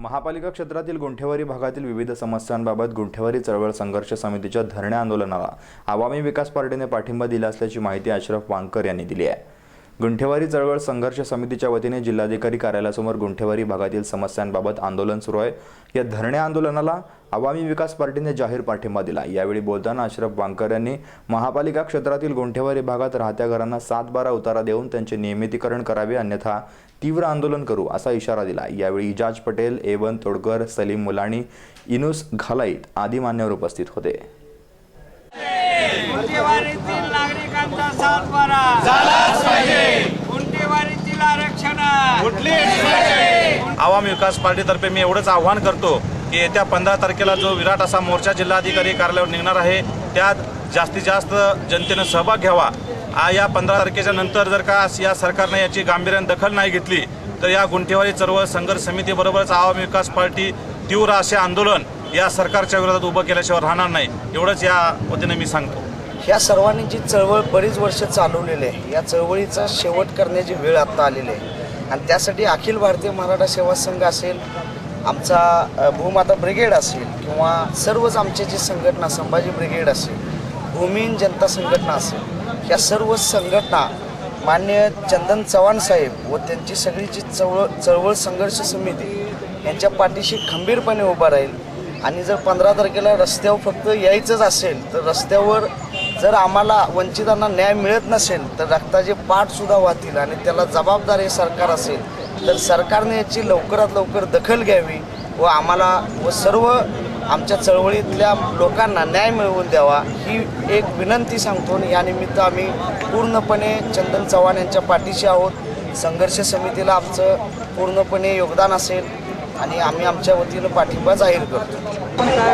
महापालिका क्षेत्रातील गुंठेवारी भागातील विविध समस्यांबाबत गुंठेवारी चळवळ संघर्ष समितीच्या धरणे आंदोलनाला आवामी विकास पार्टीने पाठिंबा दिला असल्याची माहिती अशरफ वांकर यांनी दिली आहे. गुंठेवारी चळवळ संघर्ष समितीच्या वतीने जिल्हाधिकारी कार्यालयासमोर गुंठेवारी भागातील समस्यांबाबत आंदोलन सुरू आहे. या धरणे आंदोलनाला आवामी विकास पार्टीने जाहीर पाठिंबा दिला यावेळी बोलताना अशरफ वांकर यांनी महापालिका क्षेत्रातील गुंठेवारी भागात राहत्या घरांना सात बारा उतारा देऊन त्यांचे नियमितीकरण करावे अन्यथा तीव्र आंदोलन करू असा इशारा दिला यावेळी इजाज पटेल एवन तोडकर सलीम मुलाणी इनुस घालाईत आदी मान्यवर उपस्थित होते. गुंठेवारीतील आरक्षण आवामी विकास पार्टीतर्फे मी एवढंच आव्हान करतो की येत्या पंधरा तारखेला जो विराट असा मोर्चा जिल्हाधिकारी कार्यालयावर निघणार आहे त्यात जास्तीत जास्त जनतेनं सहभाग घ्यावा. आ- या पंधरा तारखेच्या नंतर जर का या सरकारनं याची गांभीर्याने दखल नाही घेतली तर या गुंठेवारी चळवळ संघर्ष समितीबरोबरच आवामी विकास पार्टी तीव्र असे आंदोलन या सरकारच्या विरोधात उभं केल्याशिवाय राहणार नाही. एवढंच या वतीने मी सांगतो. ह्या सर्वांनी जी चळवळ बरीच वर्ष चालवलेली आहे या चळवळीचा शेवट करण्याची वेळ आत्ता आलेली आहे. आणि त्यासाठी अखिल भारतीय मराठा सेवा संघ असेल आमचा भूमाता ब्रिगेड असेल किंवा सर्वच आमचे जे संघटना संभाजी ब्रिगेड असेल भूमिहीन जनता संघटना असेल या सर्व संघटना मान्य चंदन चव्हाण साहेब व त्यांची सगळी जी चळवळ चळवळ संघर्ष समिती यांच्या पाठीशी खंबीरपणे उभा राहील. आणि जर पंधरा तारखेला रस्त्यावर फक्त यायचंच असेल तर रस्त्यावर जर आम्हाला वंचितांना न्याय मिळत नसेल तर रक्ताचे पाठसुद्धा वाहतील आणि त्याला जबाबदार हे सरकार असेल तर सरकारने याची लवकरात लवकर दखल घ्यावी व आम्हाला व सर्व आमच्या चळवळीतल्या लोकांना न्याय मिळवून द्यावा ही एक विनंती सांगतो आणि यानिमित्त आम्ही पूर्णपणे चंदन चव्हाण यांच्या पाठीशी आहोत. संघर्ष समितीला आमचं पूर्णपणे योगदान असेल आणि आम्ही आमच्या वतीनं पाठिंबा जाहीर करतो.